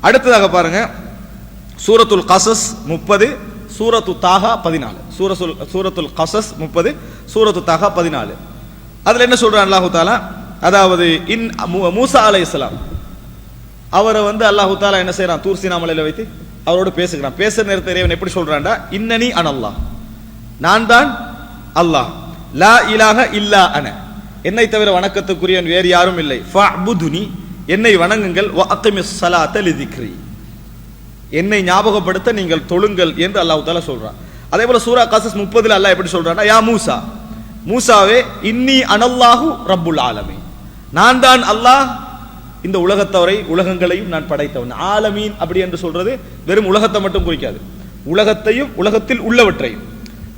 அடுத்ததாக பாருங்க. சூரத்துல் கசஸ் முப்பது சூரத்து தாகா பதினாலு. சூரசுல் சூரத்துல் கசஸ் முப்பது சூரத்து தாகா பதினாலு. அதில் என்ன சொல்றான் அல்லாஹு தாலா? அதாவது இன் மூ- மூசா அலை அவரை வந்து அல்லாஹு தாலா என்ன செய்யறான் தூர்சி நாமலையில் வைத்து அவரோடு பேசுகிறான். பேசுற நேரத்தை இறைவன் எப்படி சொல்றான்டா? இன்னனி அனல்லாஹ் நான் தான் அல்லாஹ். லா இலாக இல்லா அன. என்னை தவிர வணக்கத்துக்குரியவன் வேறு யாரும் இல்லை. ஃபஅபுதுனி என்னை வணங்குங்கள் வ சலாத்த லிதிக்ரி என்னை ஞாபகப்படுத்த நீங்கள் தொழுங்கள் என்று அல்லாஹ் தாலா சொல்றான். அதே போல சூரா காசஸ் முப்பதுல அல்லாஹ் எப்படி சொல்றான்னா யா மூசா மூசாவே இன்னி அனல்லாஹு ரப்புல் ஆலமீன். நான் தான் அல்லாஹ் இந்த உலகத்தவரை உலகங்களையும் நான் படைத்தவன். ஆலமீன் அப்படி என்று சொல்றது வெறும் உலகத்தை மட்டும் குறிக்காது. உலகத்தையும் உலகத்தில் உள்ளவற்றையும்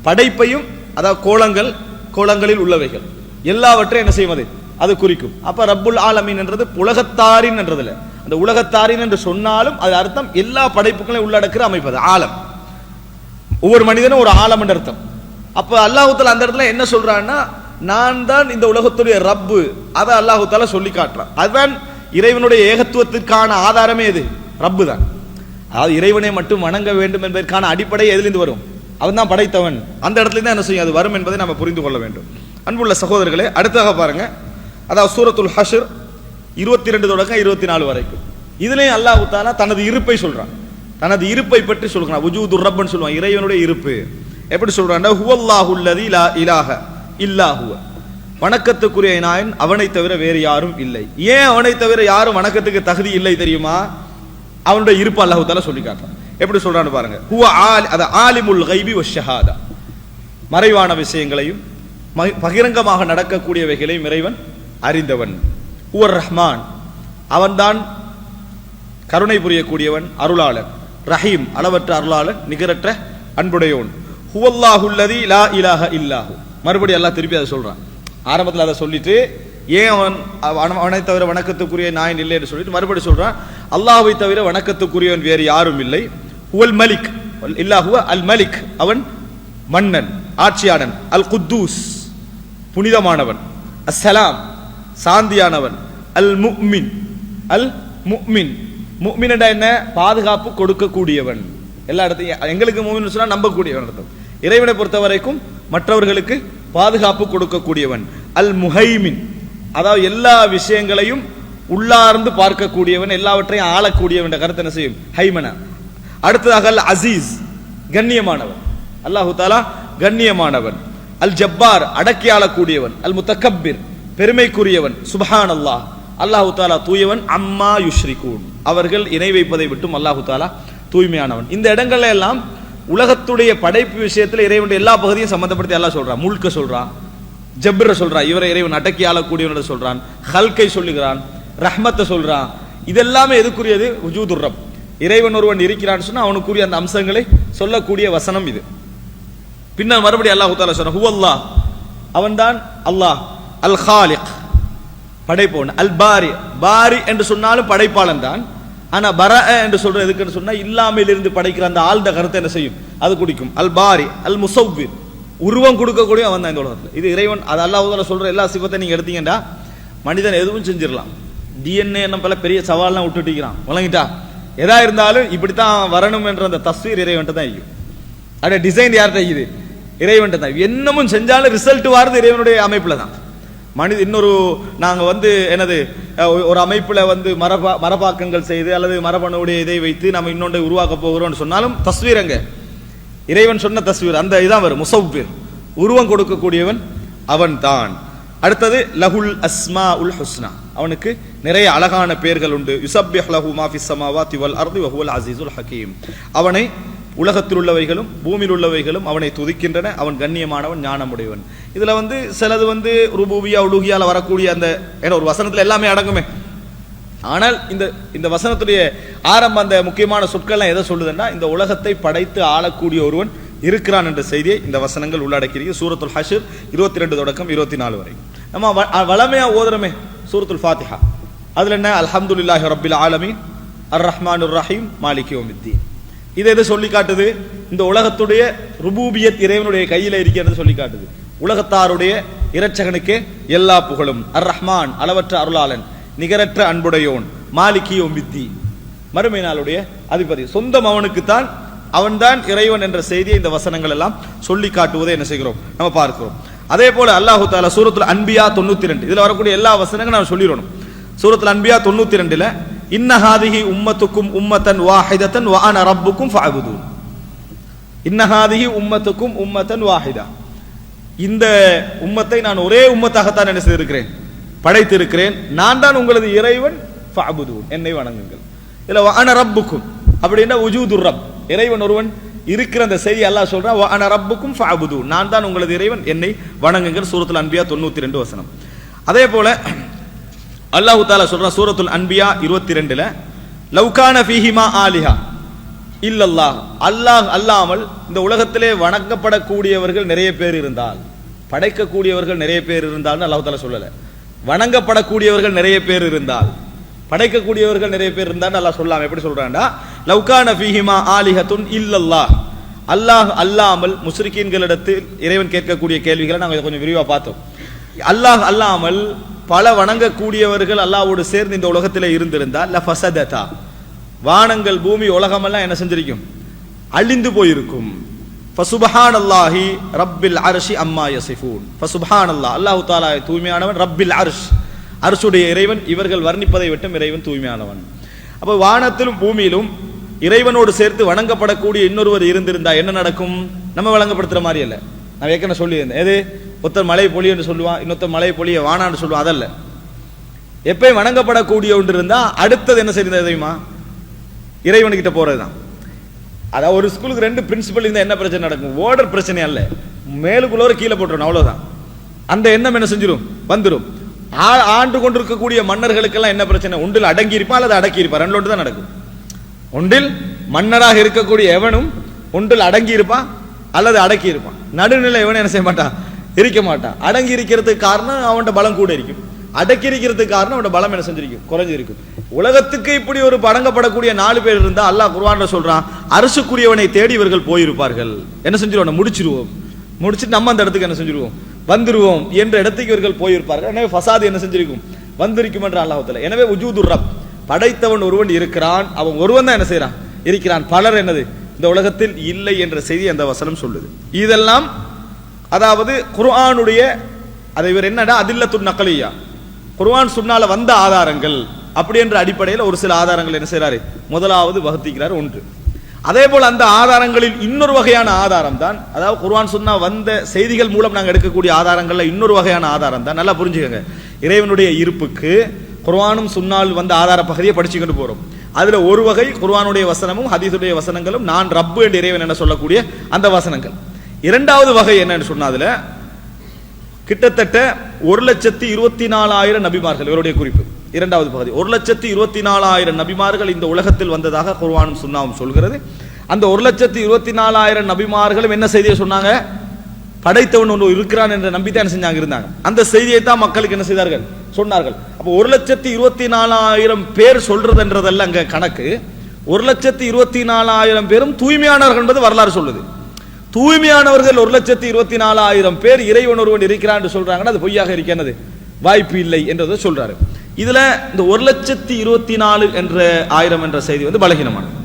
படைப்பையும் அதாவது கோலங்கள் கோலங்களில் உள்ளவைகள் எல்லாவற்றையும் என்ன செய்வது? அது குறிக்கும். அப்ப ரப்புல் ஆலமீன் என்றது உலகத்தாரின் என்றதுல அந்த உலகத்தாரின் என்று சொன்னாலும் அது அர்த்தம் எல்லா படைப்புகளையும் உள்ளடக்கிற அமைப்பது ஆலம். ஒவ்வொரு மனிதனும் ஒரு ஆலம் என்ற அர்த்தம். அப்ப அல்லாஹுத்தால அந்த இடத்துல என்ன சொல்றான்னா நான் தான் இந்த உலகத்துடைய ரப்பு. அதை அல்லாஹுத்தால சொல்லி காட்டுறான். அதுதான் இறைவனுடைய ஏகத்துவத்திற்கான ஆதாரமே எது ரப்பு தான். அதாவது இறைவனை மட்டும் வணங்க வேண்டும் என்பதற்கான அடிப்படை எதிலிருந்து வரும்? அவன் தான் படைத்தவன். அந்த இடத்துல தான் என்ன செய்யும்? அது வரும் என்பதை நம்ம புரிந்து கொள்ள வேண்டும். அன்புள்ள சகோதரர்களே அடுத்தாக பாருங்க. அதாவது சூரத்துல் ஹஷர் இருபத்தி ரெண்டு தொடக்கம் இருபத்தி நாலு வரைக்கும். இதுலேயும் அல்லாஹு தாலா தனது இருப்பை சொல்கிறான் தனது இருப்பை பற்றி சொல்கிறான் உஜூது ரப்பன் சொல்லுவான். இறைவனுடைய இருப்பு. எப்படி சொல்கிறான் ஹுவல்லாஹுல்லதி இலா இலாக இல்லாஹுவ வணக்கத்துக்குரிய நாயன் அவனை தவிர வேறு யாரும் இல்லை. ஏன் அவனை தவிர யாரும் வணக்கத்துக்கு தகுதி இல்லை தெரியுமா? அவனுடைய இருப்பு அல்லாஹு தாலா சொல்லி காட்டுறான். எப்படி சொல்றான்னு பாருங்க. ஹுவ ஆலி அத ஆலிமுல் கைபி ஒஷஹாதா மறைவான விஷயங்களையும் மகி- பகிரங்கமாக நடக்கக்கூடியவைகளையும் இறைவன் அறிந்தவன். உவர் ரஹ்மான். அவன்தான் கருணை புரியக்கூடியவன் அருளாளன் ரஹீம் அளவற்ற அருளாளன் நிகரற்ற அன்புடையவன். ஹுவல்லாஹுல்லதி லா இலாஹ இல்லாஹு. மறுபடியும் எல்லாம் திருப்பி அதை சொல்கிறான் ஆரம்பத்தில் அதை சொல்லிட்டு ஏன் அவன் அவன் அவனை தவிர வணக்கத்துக்குரிய நாயன் இல்லை என்று சொல்லிட்டு மறுபடியும் சொல்கிறான் அல்லாஹுவை தவிர வணக்கத்துக்குரியவன் வேறு யாரும் இல்லை. ஹுவல் மலிக். இல்லாஹுவ அல் மலிக். அவன் மன்னன் ஆட்சியாளன். அல் குத்தூஸ். புனிதமானவன். அஸ்ஸலாம். சாந்தியானவன். அல் முக்மின் அல் முக்மின் முக்மின் என்ன? பாதுகாப்பு கொடுக்கக்கூடியவன். எல்லா இடத்தையும் எங்களுக்கு மூமின் சொன்னால் நம்பக்கூடியவன் அர்த்தம். இறைவனை பொறுத்த வரைக்கும் மற்றவர்களுக்கு பாதுகாப்பு கொடுக்கக்கூடியவன். அல் முஹைமின் அதாவது எல்லா விஷயங்களையும் உள்ளார்ந்து பார்க்கக்கூடியவன் எல்லாவற்றையும் ஆளக்கூடியவன் கருத்து என்ன செய்யும்? ஹைமன. அடுத்ததாக அல் அசீஸ் கண்ணியமானவன். அல்லாஹு தாலா கண்ணியமானவன். அல் ஜப்பார் அடக்கி ஆளக்கூடியவன் அல் முத்தக்கப்பிர் பெருமைக்குரியவன். சுபஹான் அல்லாஹ் அல்லாஹு தாலா தூயவன். அம்மா யுஷ்ரிகூன். அவர்கள் இணை வைப்பதை விட்டும் அல்லாஹு தாலா தூய்மையானவன். இந்த இடங்கள்ல எல்லாம் உலகத்துடைய படைப்பு விஷயத்தில் இறைவனுடைய எல்லா பகுதியும் சம்பந்தப்படுத்தி எல்லாம் சொல்றான் முழுக்க சொல்றான் ஜப்ர சொல்றான் இவரை இறைவன் அடக்கி ஆளக்கூடியவன் சொல்றான். ஹல்கை சொல்லுகிறான். ரஹ்மத்தை சொல்றான். இதெல்லாமே எதுக்குரியது? உஜூதுர்ரம் இறைவன் ஒருவன் இருக்கிறான்னு சொன்னா அவனுக்குரிய அந்த அம்சங்களை சொல்லக்கூடிய வசனம் இது. பின்னர் மறுபடியும் அல்லாஹு தாலா சொன்ன ஹுவல்லாஹ். அவன்தான் அல்லாஹ். அல் ஹாலிக் படைப்பவன் அல் பாரி பாரி என்று சொன்னாலும் படைப்பாளன் தான். ஆனால் பர என்று சொல்ற எதுக்குன்னு சொன்னா இல்லாமல் இருந்து படைக்கிற அந்த ஆழ்ந்த கருத்தை என்ன செய்யும்? அது குடிக்கும். அல் பாரி அல் முசவ்விர் உருவம் கொடுக்கக்கூடிய அவன் தான் இந்த உலகத்தில். இது இறைவன் அது அல்லாஹ் சொல்ற எல்லா சிவத்தை நீங்க எடுத்தீங்கன்னா மனிதன் எதுவும் செஞ்சிடலாம். டிஎன்ஏ என்ன பல பெரிய சவால்லாம் விட்டுட்டிக்கிறான் விளங்கிட்டா? எதா இருந்தாலும் இப்படித்தான் வரணும் என்ற அந்த தஸ்வீர் இறைவன்ட்ட தான் இருக்கும் அப்படியே டிசைன் யார்கிட்ட இது இறைவன்ட்ட தான் என்னமும் செஞ்சாலும் ரிசல்ட் வாரது இறைவனுடைய அமைப்புல தான் மனித இன்னொரு நாங்கள் வந்து என்னது ஒரு அமைப்பில் வந்து மரபா மரபாக்கங்கள் செய்து அல்லது மரபணுடைய இதை வைத்து நம்ம இன்னொன்றை உருவாக்க போகிறோம்னு சொன்னாலும் தஸ்வீர் அங்க. இறைவன் சொன்ன தஸ்வீர் அந்த இதான் வரும் முசவ்விர். உருவம் கொடுக்கக்கூடியவன் அவன் தான் அடுத்தது லஹுல் அஸ்மா உல் ஹுஸ்னா. அவனுக்கு நிறைய அழகான பெயர்கள் உண்டு. யுசப்பிஹ் லஹு மாஃபிஸ் திவல் வல் அர்தி வஹுவல் அசீசுல் ஹக்கீம் அவனை உலகத்தில் உள்ளவைகளும் பூமியில் உள்ளவைகளும் அவனை துதிக்கின்றன. அவன் கண்ணியமானவன் ஞானமுடையவன். இதில் வந்து சிலது வந்து ருபூவியா உலுகியால வரக்கூடிய அந்த ஏன்னா ஒரு வசனத்தில் எல்லாமே அடங்குமே. ஆனால் இந்த இந்த வசனத்துடைய ஆரம்ப அந்த முக்கியமான சொற்கள்லாம் எதை சொல்லுதுன்னா இந்த உலகத்தை படைத்து ஆளக்கூடிய ஒருவன் இருக்கிறான் என்ற செய்தியை இந்த வசனங்கள் உள்ளடக்கியிருக்கு. சூரத்துல் ஹஷர் இருபத்தி ரெண்டு தொடக்கம் இருபத்தி நாலு வரை. நம்ம வ- வளமையா ஓதுறமே சூரத்துல் ஃபாத்திஹா. அதில் என்ன? அலமதுல்லாஹி ரபில் ஆலமீன். அர் ரஹ்மான் ரஹீம். மாலிகி யௌமித்தீன். இதை எது சொல்லி காட்டுது இந்த உலகத்துடைய ருபூபியத் இறைவனுடைய கையில இருக்கிறது சொல்லி காட்டுது உலகத்தாருடைய இரட்சகனுக்கே எல்லா புகழும். அர் ரஹ்மான் அளவற்ற அருளாளன் நிகரற்ற அன்புடையோன் மாலிகி ஒம்பித்தி மறுமை நாளுடைய அதிபதி. சொந்தம் அவனுக்குத்தான் அவன்தான் இறைவன் என்ற செய்தியை இந்த வசனங்கள் எல்லாம் சொல்லி காட்டுவதை என்ன செய்கிறோம்? நம்ம பார்க்கிறோம். அதே போல அல்லாஹு தாலா சூரத்தில் அன்பியா தொண்ணூத்தி ரெண்டு. இதுல வரக்கூடிய எல்லா வசனங்களும் நான் சொல்லிடணும். சூரத்தில் அன்பியா தொண்ணூத்தி ரெண்டுல இன்னஹாதிஹி உம்மத்துக்கும் உம்மத்தன் வாஹிதத்தன் வான ரப்புக்கும் ஃபாகுது இன்னஹாதிஹி உம்மத்துக்கும் உம்மத்தன் வாஹிதா. இந்த உம்மத்தை நான் ஒரே உம்மத்தாகத்தான் என்ன செய்திருக்கிறேன் படைத்திருக்கிறேன். நான் தான் உங்களது இறைவன் ஃபாகுது என்னை வணங்குங்கள். இதுல வான ரப்புக்கும். அப்படின்னா உஜூதுர் ரப். இறைவன் ஒருவன் இருக்கிற அந்த செய்தி அல்லாஹ் சொல்றான் வான ரப்புக்கும் ஃபாகுது நான் தான் உங்களது இறைவன் என்னை வணங்குங்கள். சூரத்தில் அன்பியா தொண்ணூத்தி ரெண்டு வசனம். அதே போல அல்லாஹு தாலா சொல்றான் சூரத்துல் அன்பியா இருபத்தி ரெண்டுல லவ்கான ஃபீஹிமா ஆலிஹா இல்லல்லாஹ். அல்லாஹ் அல்லாமல் இந்த உலகத்திலே வணங்கப்படக்கூடியவர்கள் நிறைய பேர் இருந்தால் படைக்கக்கூடியவர்கள் நிறைய பேர் இருந்தால்னு அல்லாஹு தாலா சொல்லல. வணங்கப்படக்கூடியவர்கள் நிறைய பேர் இருந்தால் படைக்கக்கூடியவர்கள் நிறைய பேர் இருந்தால் நல்லா சொல்லலாம் எப்படி சொல்றான்டா லவ்கான ஃபீஹிமா ஆலிஹத்துன் இல்லல்லாஹ். அல்லாஹ் அல்லாமல் முஸ்ரிக்கீன்களிடத்தில் இறைவன் கேட்கக்கூடிய கேள்விகளை நாங்கள் கொஞ்சம் விரிவாக பார்த்தோம். அல்லாஹ் அல்லாமல் பல வணங்கக்கூடியவர்கள் அல்லாவோடு சேர்ந்து இந்த உலகத்தில் இருந்திருந்தால் ல ஃபசததா. வானங்கள் பூமி உலகமெல்லாம் என்ன செஞ்சிருக்கும்? அழிந்து போயிருக்கும். ஃபசுபஹான் அல்லாஹி ரப்பில் அரிஷி அம்மா யசிஃபூன். ஃபசுபஹான் அல்லாஹ் அல்லாஹு தாலா தூய்மையானவன் ரப்பில் அர்ஷ். அர்ஷுடைய இறைவன் இவர்கள் வர்ணிப்பதை விட்டும் இறைவன் தூய்மையானவன். அப்போ வானத்திலும் பூமியிலும் இறைவனோடு சேர்த்து வணங்கப்படக்கூடிய இன்னொருவர் இருந்திருந்தா என்ன நடக்கும்? நம்ம வழங்கப்படுத்துற மாதிரி இல்லை நான் ஏற்கனவே சொல்லியிருந்தேன். எது? ஒருத்தர் மலை பொழி என்று சொல்லுவான் இன்னொருத்தர் மலை பொழிய வானான்னு சொல்லுவான் அதல்ல. எப்பயும் வணங்கப்படக்கூடிய ஒன்று இருந்தால் அடுத்தது என்ன செய்யுது தெரியுமா? இறைவனுக்கிட்ட போகிறது தான் அதாவது ஒரு ஸ்கூலுக்கு ரெண்டு பிரின்சிபல் இருந்தால் என்ன பிரச்சனை நடக்கும்? ஓர்டர் பிரச்சனை அல்ல. மேலுக்குள்ளோர கீழே போட்டுரும் அவ்வளோதான் அந்த எண்ணம் என்ன செஞ்சிடும் வந்துடும் ஆ- ஆண்டு கொண்டிருக்கக்கூடிய மன்னர்களுக்கெல்லாம் என்ன பிரச்சனை? ஒன்றில் அடங்கி இருப்பா அல்லது அடக்கி இருப்பா? ரெண்டு ஒன்று தான் நடக்கும். ஒன்றில் மன்னராக இருக்கக்கூடிய எவனும் ஒன்றில் அடங்கி இருப்பான் அல்லது அடக்கி இருப்பான் நடுநிலை எவனும் என்ன செய்ய மாட்டான்? இருக்க மாட்டான். அடங்கி இருக்கிறதுக்கு காரணம் அவன்கிட்ட பலம் கூட இருக்கும். அடக்கி இருக்கிறதுக்கு காரணம் அவனோட பலம் என்ன செஞ்சிருக்கும்? குறைஞ்சிருக்கும் உலகத்துக்கு இப்படி ஒரு படங்கப்படக்கூடிய நாலு பேர் இருந்தா அல்லாஹ் குர்ஆன்ல சொல்றான் அரசுக்குரியவனை தேடி இவர்கள் போயிருப்பார்கள். என்ன செஞ்சிருவோம்? முடிச்சிருவோம். முடிச்சுட்டு நம்ம அந்த இடத்துக்கு என்ன செஞ்சிருவோம்? வந்துருவோம் என்ற இடத்துக்கு இவர்கள் போயிருப்பார்கள். எனவே ஃபசாது என்ன செஞ்சிருக்கும்? வந்திருக்கும் என்ற அல்லாஹத்தில் எனவே உஜூதுர் ரப் படைத்தவன் ஒருவன் இருக்கிறான். அவன் ஒருவன் தான் என்ன செய்யறான் இருக்கிறான். பலர் என்னது? இந்த உலகத்தில் இல்லை என்ற செய்தி அந்த வசனம் சொல்லுது. இதெல்லாம் அதாவது குர்ஆனுடைய அதை இவர் என்னடா அதில்லத்து நக்கலியா குர்ஆன் சுன்னால வந்த ஆதாரங்கள் அப்படி என்ற அடிப்படையில் ஒரு சில ஆதாரங்கள் என்ன செய்கிறாரு முதலாவது வகுத்திக்கிறார் ஒன்று. அதே போல் அந்த ஆதாரங்களில் இன்னொரு வகையான ஆதாரம் தான் அதாவது குர்வான் சுன்னா வந்த செய்திகள் மூலம் நாங்கள் எடுக்கக்கூடிய ஆதாரங்களில் இன்னொரு வகையான ஆதாரம் தான். நல்லா புரிஞ்சுக்கோங்க. இறைவனுடைய இருப்புக்கு குர்வானும் சுன்னால் வந்த ஆதார பகுதியை படிச்சுக்கிட்டு போறோம். அதுல ஒரு வகை குர்வானுடைய வசனமும் ஹதீஸுடைய வசனங்களும் நான் ரப்பு என்று இறைவன் என்ன சொல்லக்கூடிய அந்த வசனங்கள். இரண்டாவது வகை என்னன்னு சொன்னா அதில் கிட்டத்தட்ட ஒரு லட்சத்தி இருபத்தி நாலாயிரம் நபிமார்கள் இவருடைய குறிப்பு. இரண்டாவது பகுதி. ஒரு லட்சத்தி இருபத்தி நாலாயிரம் நபிமார்கள் இந்த உலகத்தில் வந்ததாக குர்வானும் சுண்ணாவும் சொல்கிறது. அந்த ஒரு லட்சத்தி இருபத்தி நாலாயிரம் நபிமார்களும் என்ன செய்தியை சொன்னாங்க? படைத்தவன் ஒன்று இருக்கிறான் என்ற நம்பி என்ன செஞ்சாங்க? இருந்தாங்க. அந்த செய்தியை தான் மக்களுக்கு என்ன செய்தார்கள்? சொன்னார்கள். அப்போ ஒரு லட்சத்தி இருபத்தி நாலாயிரம் பேர் சொல்றதுன்றதல்ல அங்கே கணக்கு. ஒரு லட்சத்தி இருபத்தி நாலாயிரம் பேரும் தூய்மையானவர்கள் என்பது வரலாறு சொல்லுது. தூய்மையானவர்கள் ஒரு லட்சத்தி இருபத்தி நாலாயிரம் பேர் இறைவன் ஒருவன் இருக்கிறான் என்று சொல்றாங்கன்னா அது பொய்யாக இருக்கிறது. வாய்ப்பு இல்லை என்றதை சொல்றாரு. இதுல இந்த ஒரு லட்சத்தி இருபத்தி நாலு என்ற ஆயிரம் என்ற செய்தி வந்து பலகீனமானது.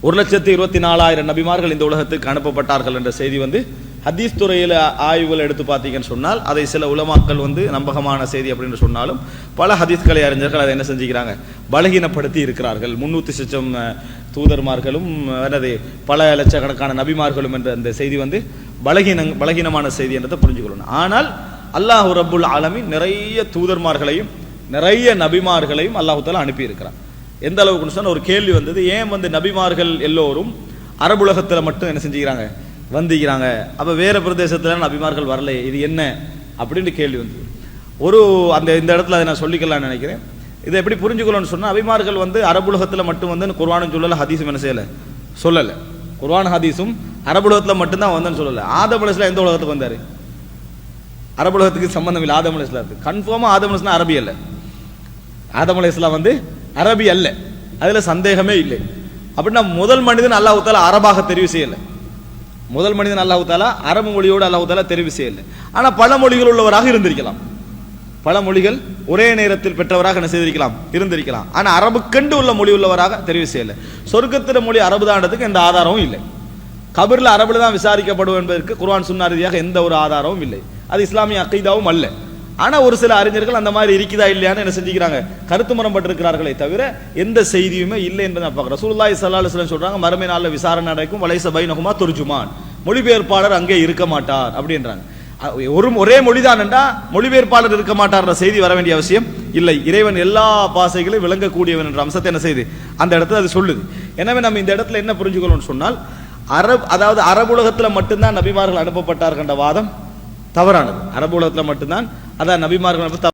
ஒரு லட்சத்தி இருபத்தி நாலாயிரம் நபிமார்கள் இந்த உலகத்துக்கு அனுப்பப்பட்டார்கள் என்ற செய்தி வந்து ஹதீஸ் துறையில் ஆய்வுகள் எடுத்து பார்த்தீங்கன்னு சொன்னால் அதை சில உலமாக்கள் வந்து நம்பகமான செய்தி அப்படின்னு சொன்னாலும் பல ஹதீஸ்களை அறிஞர்கள் அதை என்ன செஞ்சுக்கிறாங்க? பலகீனப்படுத்தி இருக்கிறார்கள். முன்னூற்றி லட்சம் தூதர்மார்களும் எனது பல லட்சக்கணக்கான நபிமார்களும் என்ற அந்த செய்தி வந்து பலகீன பலகீனமான செய்தி என்றதை புரிஞ்சுக்கொள்ளணும் ஆனால் அல்லாஹ் ரபுல் ஆலமீன் நிறைய தூதர்மார்களையும் நிறைய நபிமார்களையும் அல்லாஹு தாலா அனுப்பி இருக்கிறான் எந்த அளவுக்குன்னு சொன்னால் ஒரு கேள்வி வந்தது ஏன் வந்து நபிமார்கள் எல்லோரும் அரபுலகத்தில் மட்டும் என்ன செஞ்சுக்கிறாங்க? வந்திக்கிறாங்க அப்போ வேறு பிரதேசத்தில் நபிமார்கள் வரலை. இது என்ன? அப்படின்னு கேள்வி வந்தது ஒரு அந்த இந்த இடத்துல அதை நான் சொல்லிக்கலாம்னு நினைக்கிறேன். இதை எப்படி புரிஞ்சுக்கணும்னு சொன்னால் அபிமார்கள் வந்து அரபுலகத்தில் மட்டும் வந்து குர்வானும் சொல்லல ஹதீஸும் என்ன செய்யலை? சொல்லலை. குர்வான் ஹதீஸும் அரபுலகத்தில் மட்டும்தான் வந்தேன்னு சொல்லலை. ஆதம் எந்த உலகத்துக்கு வந்தார்? அரபுலகத்துக்கு சம்மந்தம் இல்லை. ஆதம் அலைஹிஸ்ஸலாத்துக்கு கன்ஃபார்மாக ஆதம் அரபி அல்ல. ஆதம் வந்து அரபி அல்ல. அதில் சந்தேகமே இல்லை. அப்படின்னா முதல் மனிதன் அல்லாஹ் அரபாக தெரிவு செய்யலை. முதல் மனிதன் அல்லாஹ் தாலா அரபு மொழியோடு அல்லாஹ் தாலா தெரிவு செய்யல. ஆனால் பல மொழிகள் உள்ளவராக இருந்திருக்கலாம். பல மொழிகள் ஒரே நேரத்தில் பெற்றவராக என்ன செய்திருக்கலாம்? இருந்திருக்கலாம். அரபு அரபுக்கண்டு உள்ள மொழி உள்ளவராக தெரிவு செய்யலை. சொர்க்கத்திர மொழி அரபு தாண்டதுக்கு எந்த ஆதாரமும் இல்லை. கபிரில் அரபுல தான் விசாரிக்கப்படும் என்பதற்கு குர்ஆன் சுன்னா ரீதியாக எந்த ஒரு ஆதாரமும் இல்லை. அது இஸ்லாமிய அக்கைதாவும் அல்ல. ஆனால் ஒரு சில அறிஞர்கள் அந்த மாதிரி இருக்குதா இல்லையான்னு என்ன செஞ்சுக்கிறாங்க? கருத்து முரண்பட்டிருக்கிறார்களே தவிர எந்த செய்தியுமே இல்லை என்று நான் பார்க்குறேன். சூழ்நாய் ஸல்லல்லாஹு சொல்கிறாங்க மறுமை நாளில் விசாரணை நடக்கும். வலைச பைனகுமா துருஜுமான். மொழிபெயர்ப்பாளர் அங்கே இருக்க மாட்டார் அப்படின்றாங்க. ஒரு ஒரே மொழிதான் என்றா மொழிபெயர்ப்பாளர் இருக்க மாட்டார்ன்ற செய்தி வர வேண்டிய அவசியம் இல்லை. இறைவன் எல்லா பாசைகளையும் விளங்கக்கூடியவன் என்ற அம்சத்தை என்ன செய்யுது? அந்த இடத்துல அது சொல்லுது. எனவே நம்ம இந்த இடத்துல என்ன புரிஞ்சுக்கணும்னு சொன்னால் அரபு அதாவது அரபுலகத்துல மட்டும்தான் நபிமார்கள் அனுப்பப்பட்டார்கள் வாதம் தவறானது. அரபு உலகத்தில் மட்டும்தான் அதான் நபிமார்கள்